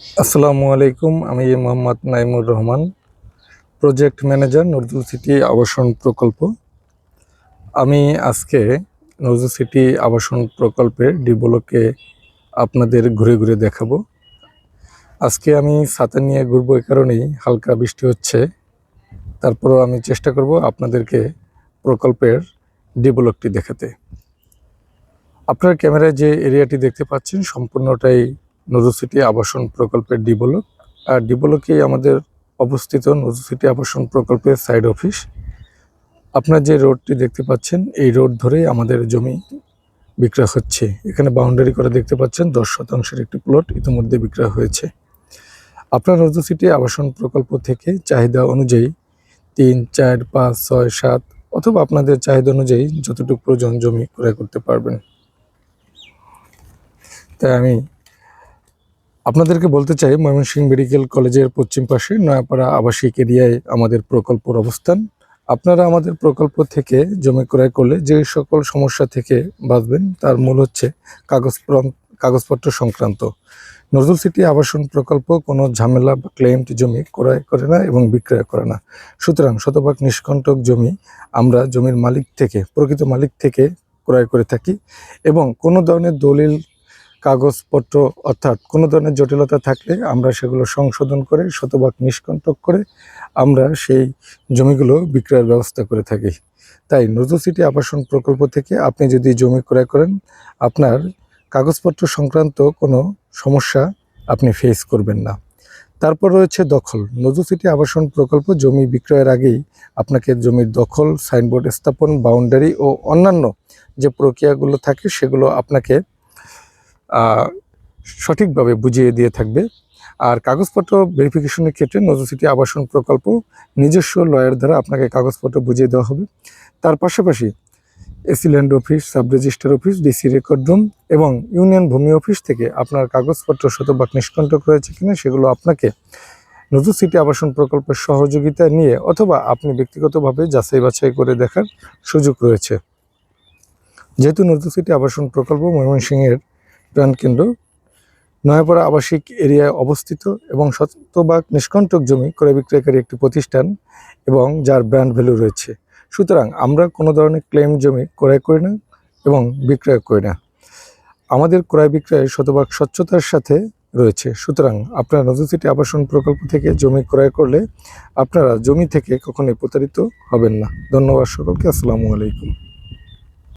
আসসালামু আলাইকুম, আমি Mohammad Naimur Rahman project manager Nazrul City আবাসন প্রকল্প আমি আজকে নজরুল সিটি আবাসন প্রকল্পের ডিবলকে আপনাদের ঘুরে ঘুরে দেখাবো। আজকে আমি ছাতা নিয়ে ঘুরবো এ কারণেই, হালকা বৃষ্টি হচ্ছে। তারপরও আমি চেষ্টা করব আপনাদেরকে প্রকল্পের ডিবলকটি দেখাতে। আপনার ক্যামেরায় যে এরিয়াটি দেখতে পাচ্ছেন, সম্পূর্ণটাই নজরুল সিটি আবাসন প্রকল্পের ডিবলক। আর ডিবলকেই আমাদের অবস্থিত নজরুল সিটি আবাসন প্রকল্পের সাইড অফিস আপনার যে রোডটি দেখতে পাচ্ছেন, এই রোড ধরেই আমাদের জমি বিক্রয় হচ্ছে। এখানে বাউন্ডারি করে দেখতে পাচ্ছেন, দশ শতাংশের একটি প্লট ইতিমধ্যে বিক্রয় হয়েছে। আপনার নজরুল সিটি আবাসন প্রকল্প থেকে চাহিদা অনুযায়ী তিন, চার, পাঁচ, ছয়, সাত অথবা আপনাদের চাহিদা অনুযায়ী যতটুকু প্রয়োজন জমি ক্রয় করতে পারবেন। তাই আমি আপনাদেরকে বলতে চাই, ময়মনসিংহ মেডিকেল কলেজের পশ্চিম পাশে নয়াপাড়া আবাসিক এরিয়ায় আমাদের প্রকল্পর অবস্থান। আপনারা আমাদের প্রকল্প থেকে জমি ক্রয় করলে যে সকল সমস্যা থেকে বাঁচবেন, তার মূল হচ্ছে কাগজ কাগজপত্র সংক্রান্ত। নজরুল সিটি আবাসন প্রকল্প কোনো ঝামেলা বা ক্লেমড জমি ক্রয় করে না এবং বিক্রয় করে না। সুতরাং শতভাগ নিষ্কণ্টক জমি আমরা জমির মালিক থেকে, প্রকৃত মালিক থেকে ক্রয় করে থাকি এবং কোনো ধরনের দলিল কাগজপত্র অর্থাৎ কোনো ধরনের জটিলতা থাকলে আমরা সেগুলো সংশোধন করে শতভাগ নিষ্কণ্টক করে আমরা সেই জমিগুলো বিক্রয়ের ব্যবস্থা করে থাকি। তাই নজরুল সিটি আবাসন প্রকল্প থেকে আপনি যদি জমি ক্রয় করেন, আপনার কাগজপত্র সংক্রান্ত কোনো সমস্যা আপনি ফেস করবেন না। তারপর রয়েছে দখল। নজরুল সিটি আবাসন প্রকল্প জমি বিক্রয়ের আগেই আপনাকে জমির দখল, সাইনবোর্ড স্থাপন বাউন্ডারি ও অন্যান্য যে প্রক্রিয়াগুলো থাকে সেগুলো আপনাকে সঠিকভাবে বুঝিয়ে দিয়ে থাকবে। আর কাগজপত্র ভেরিফিকেশনের ক্ষেত্রে নজর সিটি আবাসন প্রকল্প নিজস্ব লয়ার দ্বারা আপনাকে কাগজপত্র বুঝিয়ে দেওয়া হবে। তার পাশাপাশি AC land office sub register office DC record room এবং ইউনিয়ন ভূমি অফিস থেকে আপনার কাগজপত্র শতভাগ নিষ্কণ্টক রয়েছে কিনা সেগুলো আপনাকে নজর সিটি আবাসন প্রকল্পের সহযোগিতা নিয়ে অথবা আপনি ব্যক্তিগতভাবে যাচাই বাছাই করে দেখার সুযোগ রয়েছে। যেহেতু নজর সিটি আবাসন প্রকল্প ময়মনসিংহের প্রাণকেন্দ্র নয়াপাড়া আবাসিক এরিয়ায় অবস্থিত এবং শতভাগ নিষ্কণ্টক জমি ক্রয় বিক্রয়কারী একটি প্রতিষ্ঠান এবং যার ব্র্যান্ড ভ্যালু রয়েছে। সুতরাং আমরা কোনো ধরনের ক্লেম জমি ক্রয় করি না এবং বিক্রয় করি না। আমাদের ক্রয় বিক্রয় শতভাগ স্বচ্ছতার সাথে রয়েছে। সুতরাং আপনারা নজর সিটি আবাসন প্রকল্প থেকে জমি ক্রয় করলে আপনারা জমি থেকে কখনোই প্রতারিত হবেন না। ধন্যবাদ সকলকে। আসসালামু আলাইকুম।